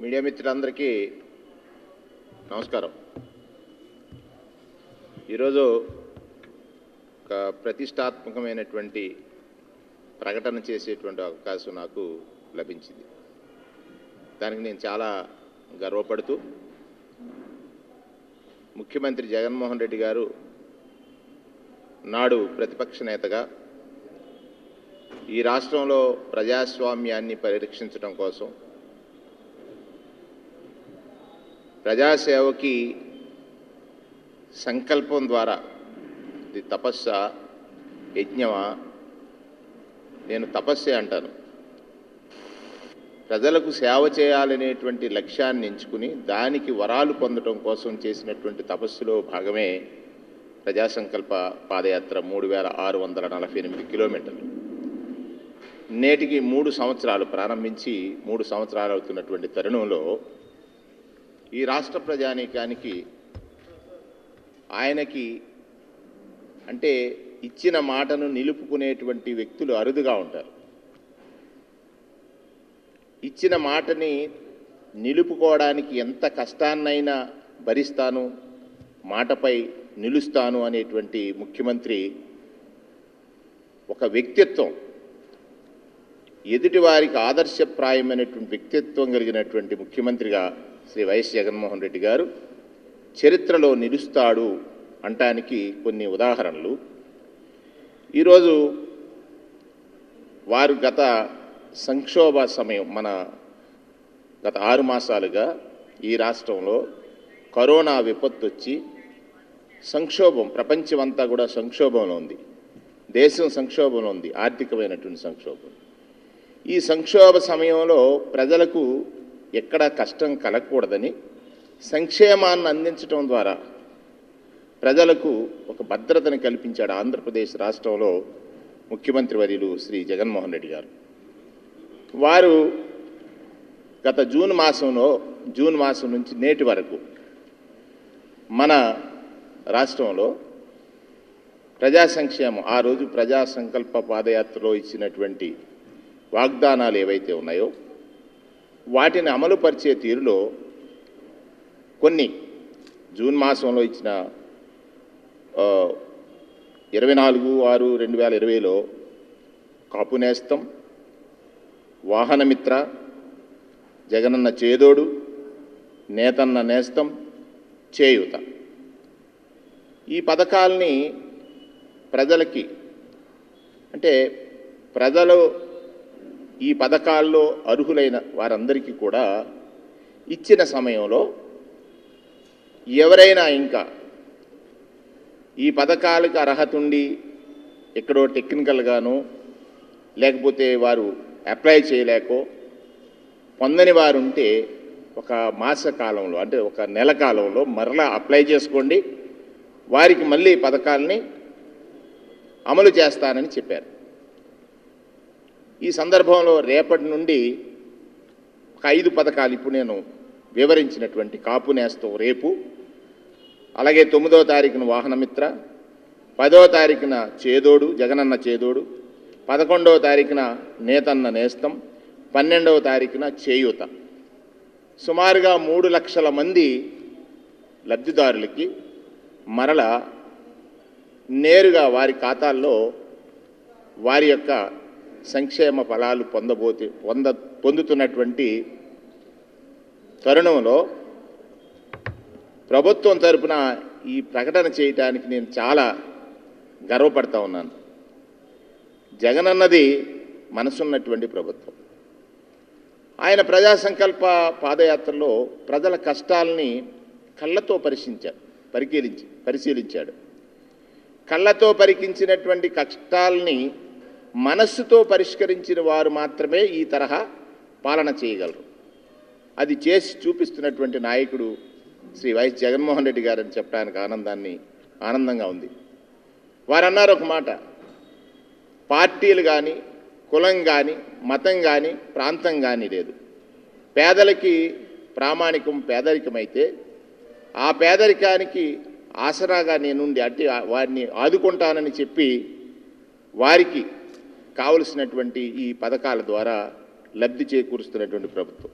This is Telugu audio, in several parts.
మీడియా మిత్రులందరికీ నమస్కారం. ఈరోజు ఒక ప్రతిష్టాత్మకమైనటువంటి ప్రకటన చేసేటువంటి అవకాశం నాకు లభించింది. దానికి నేను చాలా గర్వపడుతూ ముఖ్యమంత్రి జగన్మోహన్ రెడ్డి గారు నాడు ప్రతిపక్ష నేతగా ఈ రాష్ట్రంలో ప్రజాస్వామ్యాన్ని పరిరక్షించడం కోసం ప్రజాసేవకి సంకల్పం ద్వారా ఇది తపస్స యజ్ఞమా నేను తపస్సే అంటాను. ప్రజలకు సేవ చేయాలనేటువంటి లక్ష్యాన్ని ఎంచుకుని దానికి వరాలు పొందడం కోసం చేసినటువంటి తపస్సులో భాగమే ప్రజా సంకల్ప పాదయాత్ర మూడు వేల ఆరు వందల నలభై ఎనిమిది కిలోమీటర్లు. నేటికి మూడు సంవత్సరాలు ప్రారంభించి మూడు సంవత్సరాలు అవుతున్నటువంటి తరుణంలో ఈ రాష్ట్ర ప్రజానీకానికి ఆయనకి అంటే ఇచ్చిన మాటను నిలుపుకునేటువంటి వ్యక్తులు అరుదుగా ఉంటారు. ఇచ్చిన మాటని నిలుపుకోవడానికి ఎంత కష్టాన్నైనా భరిస్తాను మాటపై నిలుస్తాను అనేటువంటి ముఖ్యమంత్రి ఒక వ్యక్తిత్వం ఎదుటివారికి ఆదర్శప్రాయమైనటువంటి వ్యక్తిత్వం కలిగినటువంటి ముఖ్యమంత్రిగా శ్రీ వైఎస్ జగన్మోహన్ రెడ్డి గారు చరిత్రలో నిలుస్తాడు అంటానికి కొన్ని ఉదాహరణలు. ఈరోజు వారు గత సంక్షోభ సమయం మన గత ఆరు మాసాలుగా ఈ రాష్ట్రంలో కరోనా విపత్తు వచ్చి సంక్షోభం ప్రపంచమంతా కూడా సంక్షోభంలో ఉంది. దేశం సంక్షోభంలో ఉంది ఆర్థికమైనటువంటి సంక్షోభం. ఈ సంక్షోభ సమయంలో ప్రజలకు ఎక్కడ కష్టం కలగకూడదని సంక్షేమాన్ని అందించడం ద్వారా ప్రజలకు ఒక భద్రతను కల్పించాడు ఆంధ్రప్రదేశ్ రాష్ట్రంలో ముఖ్యమంత్రి వర్యులు శ్రీ జగన్మోహన్ రెడ్డి గారు. వారు గత జూన్ మాసంలో జూన్ మాసం నుంచి నేటి వరకు మన రాష్ట్రంలో ప్రజా సంక్షేమం ఆ రోజు ప్రజా సంకల్ప పాదయాత్రలో ఇచ్చినటువంటి వాగ్దానాలు ఏవైతే ఉన్నాయో వాటిని అమలుపరిచే తీరులో కొన్ని జూన్ మాసంలో ఇచ్చిన ఇరవై నాలుగు ఆరు రెండు వేల ఇరవైలో కాపు నేస్తం వాహనమిత్ర జగనన్న చేదోడు నేతన్న నేస్తం చేయూత. ఈ పథకాల్ని ప్రజలకి అంటే ప్రజలు ఈ పథకాల్లో అర్హులైన వారందరికీ కూడా ఇచ్చిన సమయంలో ఎవరైనా ఇంకా ఈ పథకాలకు అర్హత ఉండి ఎక్కడో టెక్నికల్గాను లేకపోతే వారు అప్లై చేయలేకో పొందని వారు ఉంటే ఒక మాస కాలంలో అంటే ఒక నెల కాలంలో మరలా అప్లై చేసుకోండి. వారికి మళ్ళీ పథకాలని అమలు చేస్తానని చెప్పారు. ఈ సందర్భంలో రేపటి నుండి ఒక ఐదు పథకాలు ఇప్పుడు నేను వివరించినటువంటి కాపు నేస్తం రేపు అలాగే తొమ్మిదో తారీఖున వాహనమిత్ర పదవ తారీఖున చేదోడు జగనన్న చేదోడు పదకొండవ తారీఖున నేతన్న నేస్తం పన్నెండవ తారీఖున చేయూత. సుమారుగా మూడు లక్షల మంది లబ్ధిదారులకి మరల నేరుగా వారి ఖాతాల్లో వారి యొక్క సంక్షేమ ఫలాలు పొందబోతే పొంద పొందుతున్నటువంటి తరుణంలో ప్రభుత్వం తరపున ఈ ప్రకటన చేయటానికి నేను చాలా గర్వపడతా ఉన్నాను. జగన్ అన్నది మనసున్నటువంటి ప్రభుత్వం. ఆయన ప్రజా సంకల్ప పాదయాత్రలో ప్రజల కష్టాలని కళ్ళతో పరిశీలించాడు పరిశీలించి పరిశీలించాడు. కళ్ళతో పరికించినటువంటి కష్టాల్ని మనస్సుతో పరిష్కరించిన వారు మాత్రమే ఈ తరహా పాలన చేయగలరు. అది చేసి చూపిస్తున్నటువంటి నాయకుడు శ్రీ వైఎస్ జగన్మోహన్ రెడ్డి గారని చెప్పడానికి ఆనందాన్ని ఆనందంగా ఉంది. వారు అన్నారు ఒక మాట పార్టీలు కానీ కులం కానీ మతం కానీ ప్రాంతం కానీ లేదు. పేదలకి ప్రామాణికం పేదరికమైతే ఆ పేదరికానికి ఆసరాగా నేనుండి అట్టి వారిని ఆదుకుంటానని చెప్పి వారికి కావలసినటువంటి ఈ పథకాల ద్వారా లబ్ధి చేకూరుస్తున్నటువంటి ప్రభుత్వం.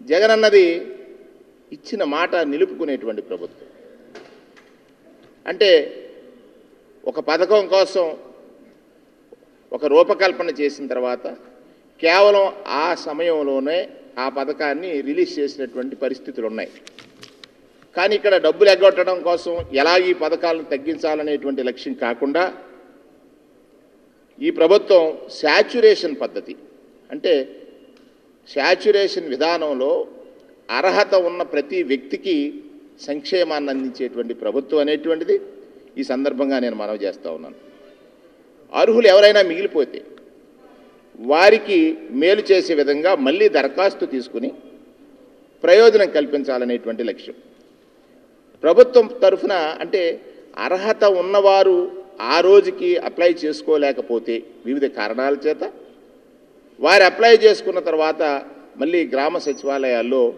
జగన్ అన్నది ఇచ్చిన మాట నిలుపుకునేటువంటి ప్రభుత్వం. అంటే ఒక పథకం కోసం ఒక రూపకల్పన చేసిన తర్వాత కేవలం ఆ సమయంలోనే ఆ పథకాన్ని రిలీజ్ చేసినటువంటి పరిస్థితులు ఉన్నాయి కానీ ఇక్కడ డబ్బులు ఎగ్గొట్టడం కోసం ఎలా ఈ పథకాలను తగ్గించాలనేటువంటి లక్ష్యం కాకుండా ఈ ప్రభుత్వం శాచ్యురేషన్ పద్ధతి. అంటే శాచ్యురేషన్ విధానంలో అర్హత ఉన్న ప్రతి వ్యక్తికి సంక్షేమాన్ని అందించేటువంటి ప్రభుత్వం అనేటువంటిది ఈ సందర్భంగా నేను మనవి చేస్తూ ఉన్నాను. అర్హులు ఎవరైనా మిగిలిపోతే వారికి మేలు చేసే విధంగా మళ్ళీ దరఖాస్తు తీసుకుని ప్రయోజనం కల్పించాలనేటువంటి లక్ష్యం. ప్రభుత్వం తరఫున అంటే అర్హత ఉన్నవారు ఆ రోజుకి అప్లై చేసుకోలేకపోతే వివిధ కారణాల చేత వారు అప్లై చేసుకున్న తర్వాత మళ్ళీ గ్రామ సచివాలయాల్లో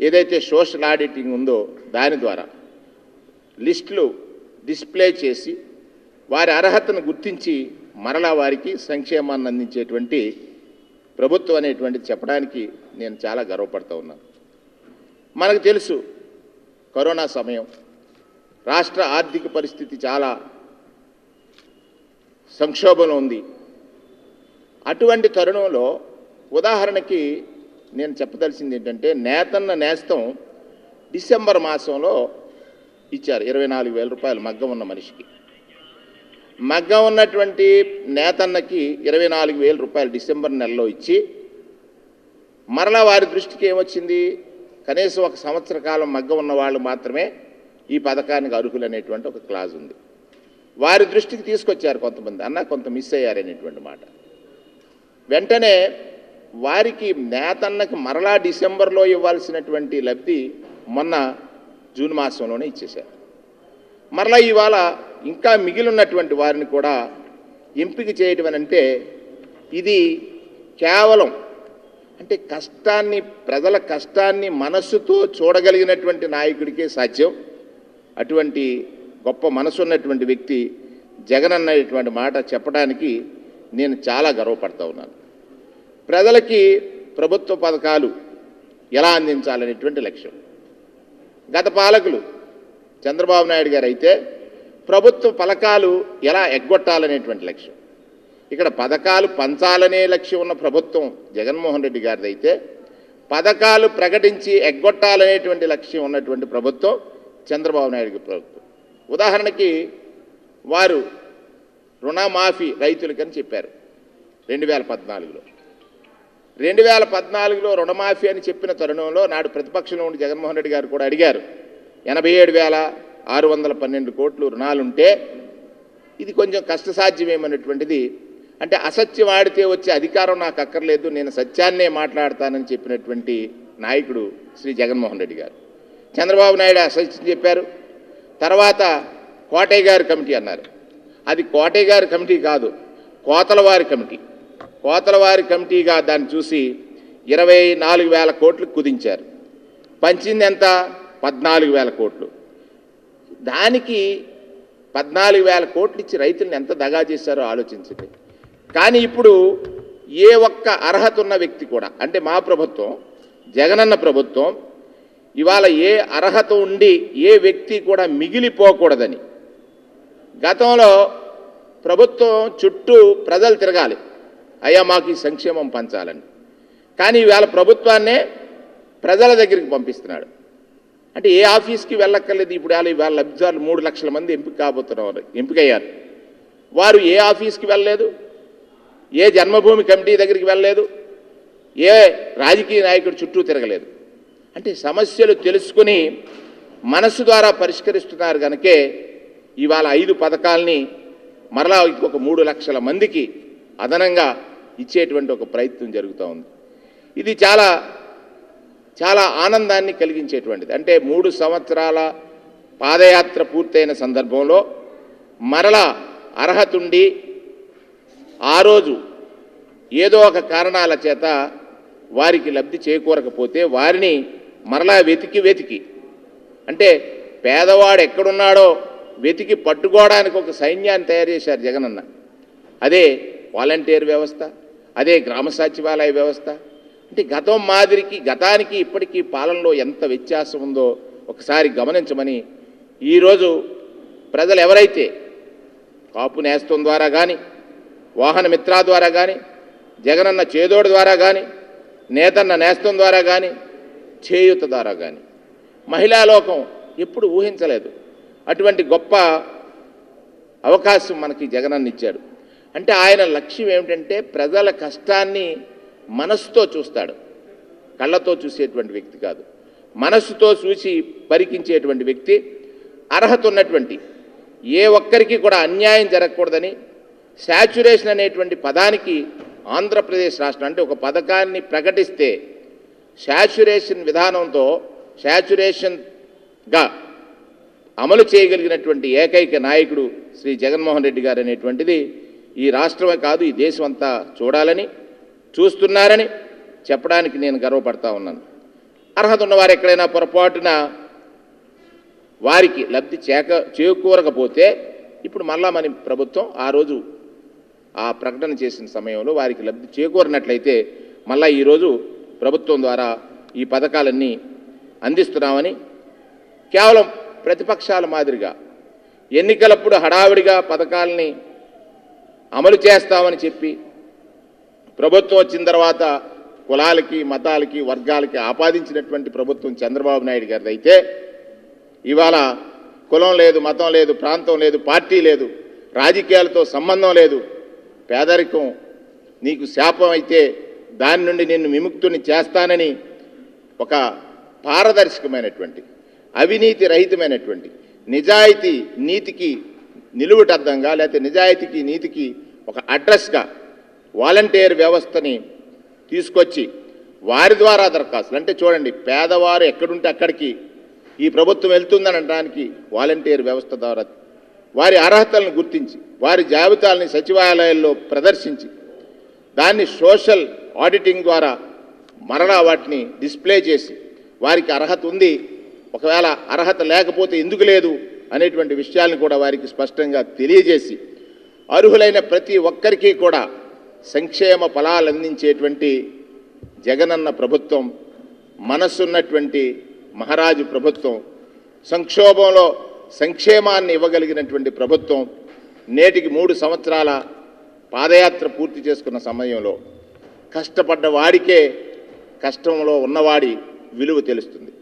ఏదైతే సోషల్ ఆడిటింగ్ ఉందో దాని ద్వారా లిస్టులు డిస్ప్లే చేసి వారి అర్హతను గుర్తించి మరలా వారికి సంక్షేమాన్ని అందించేటువంటి ప్రభుత్వం అనేటువంటిది చెప్పడానికి నేను చాలా గర్వపడుతూ ఉన్నాను. మనకు తెలుసు కరోనా సమయం. రాష్ట్ర ఆర్థిక పరిస్థితి చాలా సంక్షోభంలో ఉంది. అటువంటి తరుణంలో ఉదాహరణకి నేను చెప్పదలసింది ఏంటంటే నేతన్న నేస్తం డిసెంబర్ మాసంలో ఇచ్చారు ఇరవై నాలుగు వేల రూపాయలు మగ్గం ఉన్న మనిషికి. మగ్గం ఉన్నటువంటి నేతన్నకి ఇరవై నాలుగు వేల రూపాయలు డిసెంబర్ నెలలో ఇచ్చి మరలా వారి దృష్టికి ఏమొచ్చింది? కనీసం ఒక సంవత్సర కాలం మగ్గం ఉన్న వాళ్ళు మాత్రమే ఈ పథకానికి అర్హులు అనేటువంటి ఒక క్లాజ్ ఉంది. వారి దృష్టికి తీసుకొచ్చారు కొంతమంది. అన్న కొంత మిస్ అయ్యారనేటువంటి మాట. వెంటనే వారికి నేతన్నకి మరలా డిసెంబర్లో ఇవ్వాల్సినటువంటి లబ్ధి మొన్న జూన్ మాసంలోనే ఇచ్చేశారు. మరలా ఇవాళ ఇంకా మిగిలినటువంటి వారిని కూడా ఎంపిక చేయటం అని అంటే ఇది కేవలం అంటే కష్టాన్ని ప్రజల కష్టాన్ని మనస్సుతో చూడగలిగినటువంటి నాయకుడికే సాధ్యం. అటువంటి గొప్ప మనసున్నటువంటి వ్యక్తి జగన్ అన్నటువంటి మాట చెప్పడానికి నేను చాలా గర్వపడతా ఉన్నాను. ప్రజలకి ప్రభుత్వ పథకాలు ఎలా అందించాలనేటువంటి లక్ష్యం. గత పాలకులు చంద్రబాబు నాయుడు గారు అయితే ప్రభుత్వ పథకాలు ఎలా ఎగ్గొట్టాలనేటువంటి లక్ష్యం. ఇక్కడ పథకాలు పంచాలనే లక్ష్యం ఉన్న ప్రభుత్వం జగన్మోహన్ రెడ్డి గారిదైతే పథకాలు ప్రకటించి ఎగ్గొట్టాలనేటువంటి లక్ష్యం ఉన్నటువంటి ప్రభుత్వం చంద్రబాబు నాయుడు ప్రభుత్వం. ఉదాహరణకి వారు రుణమాఫీ రైతులకని చెప్పారు రెండు వేల పద్నాలుగులో. రెండు వేల పద్నాలుగులో రుణమాఫీ అని చెప్పిన తరుణంలో నాడు ప్రతిపక్షంలో ఉండి జగన్మోహన్ రెడ్డి గారు కూడా అడిగారు ఎనభై ఏడు వేల ఆరు వందల పన్నెండు కోట్లు రుణాలుంటే ఇది కొంచెం కష్టసాధ్యమేమన్నటువంటిది. అంటే అసత్యం ఆడితే వచ్చే అధికారం నాకు అక్కర్లేదు నేను సత్యాన్నే మాట్లాడతానని చెప్పినటువంటి నాయకుడు శ్రీ జగన్మోహన్ రెడ్డి గారు. చంద్రబాబు నాయుడు అసలు చెప్పారు. తర్వాత కోటయ్య గారి కమిటీ అన్నారు. అది కోటయ్య గారి కమిటీ కాదు కోతలవారి కమిటీ. కోతలవారి కమిటీగా దాన్ని చూసి ఇరవై నాలుగు వేల కోట్లు కుదించారు. పంచింది ఎంత? పద్నాలుగు వేల కోట్లు. దానికి పద్నాలుగు వేల కోట్లు ఇచ్చి రైతులను ఎంత దగా చేశారో ఆలోచించండి. కానీ ఇప్పుడు ఏ ఒక్క అర్హత ఉన్న వ్యక్తి కూడా అంటే మా ప్రభుత్వం జగనన్న ప్రభుత్వం ఇవాళ ఏ అర్హత ఉండి ఏ వ్యక్తి కూడా మిగిలిపోకూడదని. గతంలో ప్రభుత్వం చుట్టూ ప్రజలు తిరగాలి. అయ్యా మాకు ఈ సంక్షేమం పంచాలని. కానీ ఇవాళ ప్రభుత్వాన్నే ప్రజల దగ్గరికి పంపిస్తున్నాడు. అంటే ఏ ఆఫీస్కి వెళ్ళక్కర్లేదు. ఇప్పుడు వాళ్ళ ఇవాళ లబ్ధిదారులు మూడు లక్షల మంది ఎంపిక కాబోతున్నారు ఎంపికయ్యారు. వారు ఏ ఆఫీస్కి వెళ్ళలేదు? ఏ జన్మభూమి కమిటీ దగ్గరికి వెళ్ళలేదు? ఏ రాజకీయ నాయకుడు చుట్టూ తిరగలేదు? అంటే సమస్యలు తెలుసుకుని మనసు ద్వారా పరిష్కరిస్తున్నారు కనుకే ఇవాళ ఐదు పథకాల్ని మరలా ఇంకొక మూడు లక్షల మందికి అదనంగా ఇచ్చేటువంటి ఒక ప్రయత్నం జరుగుతూ ఉంది. ఇది చాలా చాలా ఆనందాన్ని కలిగించేటువంటిది. అంటే మూడు సంవత్సరాల పాదయాత్ర పూర్తయిన సందర్భంలో మరలా అర్హతుండి ఆ రోజు ఏదో ఒక కారణాల చేత వారికి లబ్ధి చేకూరకపోతే వారిని మరలా వెతికి వెతికి. అంటే పేదవాడు ఎక్కడున్నాడో వెతికి పట్టుకోవడానికి ఒక సైన్యాన్ని తయారు చేశారు జగనన్న. అదే వాలంటీర్ వ్యవస్థ అదే గ్రామ సచివాలయ వ్యవస్థ. అంటే గతం మాదిరికి గతానికి ఇప్పటికీ పాలనలో ఎంత వ్యత్యాసం ఉందో ఒకసారి గమనించమని ఈరోజు ప్రజలు ఎవరైతే కాపు నేస్తం ద్వారా కానీ వాహన మిత్ర ద్వారా కానీ జగనన్న చేదోడు ద్వారా కానీ నేతన్న నేస్తం ద్వారా కానీ చేయూత ద్వారా కానీ మహిళాలోకం ఎప్పుడు ఊహించలేదు. అటువంటి గొప్ప అవకాశం మనకి జగనన్న ఇచ్చాడు. అంటే ఆయన లక్ష్యం ఏమిటంటే ప్రజల కష్టాన్ని మనస్సుతో చూస్తాడు. కళ్ళతో చూసేటువంటి వ్యక్తి కాదు. మనస్సుతో చూసి పరికించేటువంటి వ్యక్తి అర్హత ఉన్నటువంటి ఏ ఒక్కరికి కూడా అన్యాయం జరగకూడదని శాచురేషన్ అనేటువంటి పదానికి ఆంధ్రప్రదేశ్ రాష్ట్రం అంటే ఒక పథకాన్ని ప్రకటిస్తే శాచురేషన్ విధానంతో శాచురేషన్గా అమలు చేయగలిగినటువంటి ఏకైక నాయకుడు శ్రీ జగన్మోహన్ రెడ్డి గారు అనేటువంటిది ఈ రాష్ట్రమే కాదు ఈ దేశం అంతా చూడాలని చూస్తున్నారని చెప్పడానికి నేను గర్వపడతా ఉన్నాను. అర్హత ఉన్నవారు ఎక్కడైనా పొరపాటున వారికి లబ్ధి చేక చేకూరకపోతే ఇప్పుడు మళ్ళా మన ప్రభుత్వం ఆ రోజు ఆ ప్రకటన చేసిన సమయంలో వారికి లబ్ధి చేకూరినట్లయితే మళ్ళా ఈరోజు ప్రభుత్వం ద్వారా ఈ పథకాలన్నీ అందిస్తున్నామని కేవలం ప్రతిపక్షాల మాదిరిగా ఎన్నికలప్పుడు హడావిడిగా పథకాలని అమలు చేస్తామని చెప్పి ప్రభుత్వం వచ్చిన తర్వాత కులాలకి మతాలకి వర్గాలకి ఆపాదించినటువంటి ప్రభుత్వం చంద్రబాబు నాయుడు గారిది అయితే ఇవాళ కులం లేదు మతం లేదు ప్రాంతం లేదు పార్టీ లేదు రాజకీయాలతో సంబంధం లేదు పేదరికం నీకు శాపం అయితే దాని నుండి నిన్ను విముక్తుని చేస్తానని ఒక పారదర్శకమైనటువంటి అవినీతి రహితమైనటువంటి నిజాయితీ నీతికి నిలువుటద్దంగా లేకపోతే నిజాయితీకి నీతికి ఒక అడ్రస్గా వాలంటీర్ వ్యవస్థని తీసుకొచ్చి వారి ద్వారా దరఖాస్తులు. అంటే చూడండి పేదవారు ఎక్కడుంటే అక్కడికి ఈ ప్రభుత్వం వెళ్తుందని అనడానికి వాలంటీర్ వ్యవస్థ ద్వారా వారి అర్హతలను గుర్తించి వారి జాబితాలని సచివాలయాల్లో ప్రదర్శించి దాన్ని సోషల్ ఆడిటింగ్ ద్వారా మరలా వాటిని డిస్ప్లే చేసి వారికి అర్హత ఉంది ఒకవేళ అర్హత లేకపోతే ఎందుకు లేదు అనేటువంటి విషయాలను కూడా వారికి స్పష్టంగా తెలియజేసి అర్హులైన ప్రతి ఒక్కరికి కూడా సంక్షేమ ఫలాలు అందించేటువంటి జగనన్న ప్రభుత్వం మనస్సున్నటువంటి మహారాజు ప్రభుత్వం సంక్షోభంలో సంక్షేమాన్ని ఇవ్వగలిగినటువంటి ప్రభుత్వం నేటికి మూడు సంవత్సరాల పాదయాత్ర పూర్తి చేసుకున్న సమయంలో కష్టపడ్డ వాడికే కష్టంలో ఉన్నవాడి విలువ తెలుస్తుంది.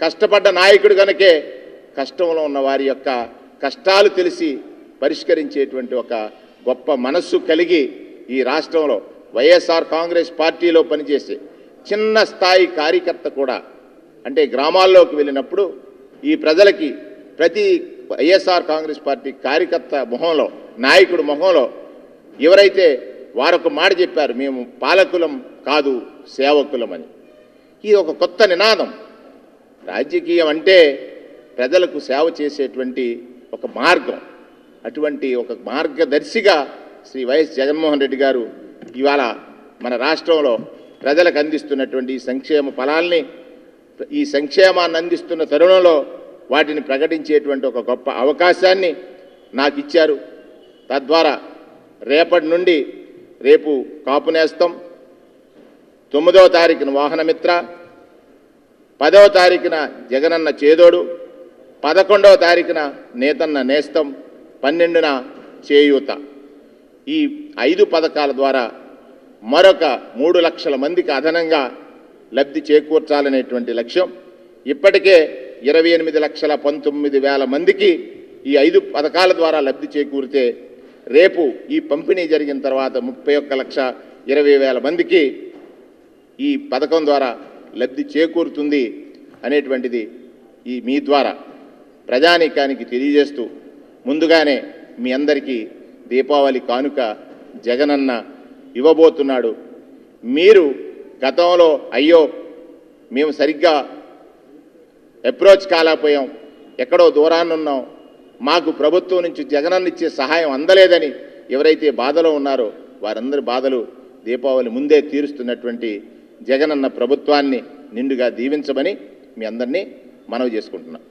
కష్టపడ్డ నాయకుడు కనుకే కష్టంలో ఉన్న వారి యొక్క కష్టాలు తెలిసి పరిష్కరించేటువంటి ఒక గొప్ప మనస్సు కలిగి ఈ రాష్ట్రంలో వైఎస్ఆర్ కాంగ్రెస్ పార్టీలో పనిచేసే చిన్న స్థాయి కార్యకర్త కూడా అంటే గ్రామాల్లోకి వెళ్ళినప్పుడు ఈ ప్రజలకి ప్రతి వైఎస్ఆర్ కాంగ్రెస్ పార్టీ కార్యకర్త మొహంలో నాయకుడు మొహంలో ఎవరైతే వారొక మాట చెప్పారు మేము పాలకులం కాదు సేవకులమని. ఇది ఒక కొత్త నినాదం. రాజకీయం అంటే ప్రజలకు సేవ చేసేటువంటి ఒక మార్గం. అటువంటి ఒక మార్గదర్శిగా శ్రీ వైఎస్ జగన్మోహన్ రెడ్డి గారు ఇవాళ మన రాష్ట్రంలో ప్రజలకు అందిస్తున్నటువంటి ఈ సంక్షేమ ఫలాల్ని ఈ సంక్షేమాన్ని అందిస్తున్న తరుణంలో వాటిని ప్రకటించేటువంటి ఒక గొప్ప అవకాశాన్ని నాకు ఇచ్చారు తద్వారా రేపటి నుండి రేపు కాపు నేస్తం. తొమ్మిదవ తారీఖున వాహనమిత్ర. పదవ తారీఖున జగనన్న చేదోడు. పదకొండవ తారీఖున నేతన్న నేస్తం. పన్నెండున చేయూత. ఈ ఐదు పథకాల ద్వారా మరొక మూడు లక్షల మందికి అదనంగా లబ్ధి చేకూర్చాలనేటువంటి లక్ష్యం. ఇప్పటికే ఇరవై ఎనిమిది లక్షల పంతొమ్మిది వేల మందికి ఈ ఐదు పథకాల ద్వారా లబ్ధి చేకూరితే రేపు ఈ పంపిణీ జరిగిన తర్వాత ముప్పై ఒక్క లక్ష ఇరవై వేల మందికి ఈ పథకం ద్వారా లబ్ధి చేకూరుతుంది అనేటువంటిది ఈ మీ ద్వారా ప్రజానీకానికి తెలియజేస్తూ ముందుగానే మీ అందరికీ దీపావళి కానుక జగనన్న ఇవ్వబోతున్నాడు. మీరు గతంలో అయ్యో మేము సరిగ్గా అప్రోచ్ కాలేకపోయాం ఎక్కడో దూరాన్నున్నాం మాకు ప్రభుత్వం నుంచి జగనన్న ఇచ్చే సహాయం అందలేదని ఎవరైతే బాధలో ఉన్నారో వారందరి బాధలు దీపావళి ముందే తీరుస్తున్నటువంటి జగనన్న ప్రభుత్వాన్ని నిండుగా దీవించమని మీ అందరినీ మనవి చేసుకుంటున్నాం.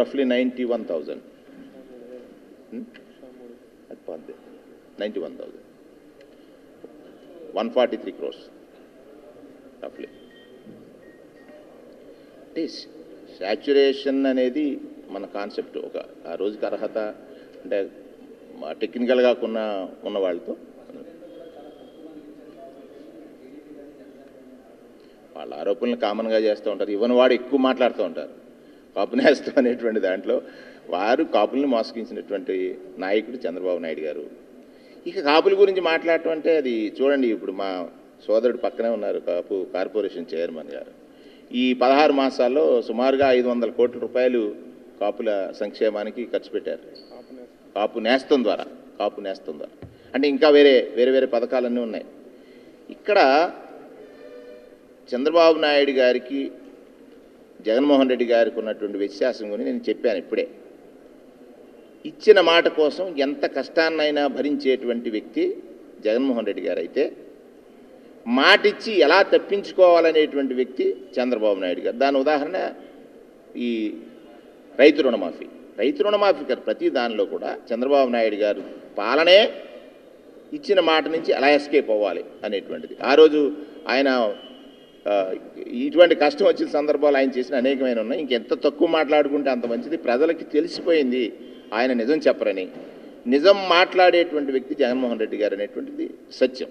రఫ్లీ ninety one thousand ninety one thousand one forty three crores రఫ్లీ అంటే శాచురేషన్ అనేది మన కాన్సెప్ట్ ఒక ఆ రోజుకి అర్హత అంటే టెక్నికల్గా ఉన్న ఉన్న వాళ్ళతో. వాళ్ళ ఆరోపణలు కామన్గా చేస్తూ ఉంటారు. ఇవ్వని వాడు ఎక్కువ మాట్లాడుతూ ఉంటారు. కాపునేస్తం అనేటువంటి దాంట్లో వారు కాపుల్ని మోసగించినటువంటి నాయకుడు చంద్రబాబు నాయుడు గారు. ఇక కాపుల గురించి మాట్లాడటం అంటే అది చూడండి ఇప్పుడు మా సోదరుడు పక్కనే ఉన్నారు కాపు కార్పొరేషన్ చైర్మన్ గారు. ఈ పదహారు మాసాల్లో సుమారుగా ఐదు వందల కోట్ల రూపాయలు కాపుల సంక్షేమానికి ఖర్చు పెట్టారు. కాపు నేస్తం. ద్వారా కాపు నేస్తం ద్వారా. అంటే ఇంకా వేరే వేరే వేరే పథకాలన్నీ ఉన్నాయి. ఇక్కడ చంద్రబాబు నాయుడు గారికి జగన్మోహన్ రెడ్డి గారికి ఉన్నటువంటి వ్యత్యాసం గురించి నేను చెప్పాను ఇప్పుడే. ఇచ్చిన మాట కోసం ఎంత కష్టాన్నైనా భరించేటువంటి వ్యక్తి జగన్మోహన్ రెడ్డి గారు అయితే మాటిచ్చి ఎలా తప్పించుకోవాలనేటువంటి వ్యక్తి చంద్రబాబు నాయుడు గారు. దాని ఉదాహరణ ఈ రైతు రుణమాఫీ. రైతు రుణమాఫీ గారు ప్రతి దానిలో కూడా చంద్రబాబు నాయుడు గారు పాలనే ఇచ్చిన మాట నుంచి ఎలా ఎస్కేప్ అవ్వాలి అనేటువంటిది. ఆ రోజు ఆయన ఇటువంటి కష్టం వచ్చిన సందర్భాలు ఆయన చేసిన అనేకమైన ఉన్నాయి. ఇంకెంత తక్కువ మాట్లాడుకుంటే అంత మంచిది. ప్రజలకి తెలిసిపోయింది ఆయన నిజం చెప్పరని. నిజం మాట్లాడేటువంటి వ్యక్తి జగన్మోహన్ రెడ్డి గారు అనేటువంటిది సత్యం.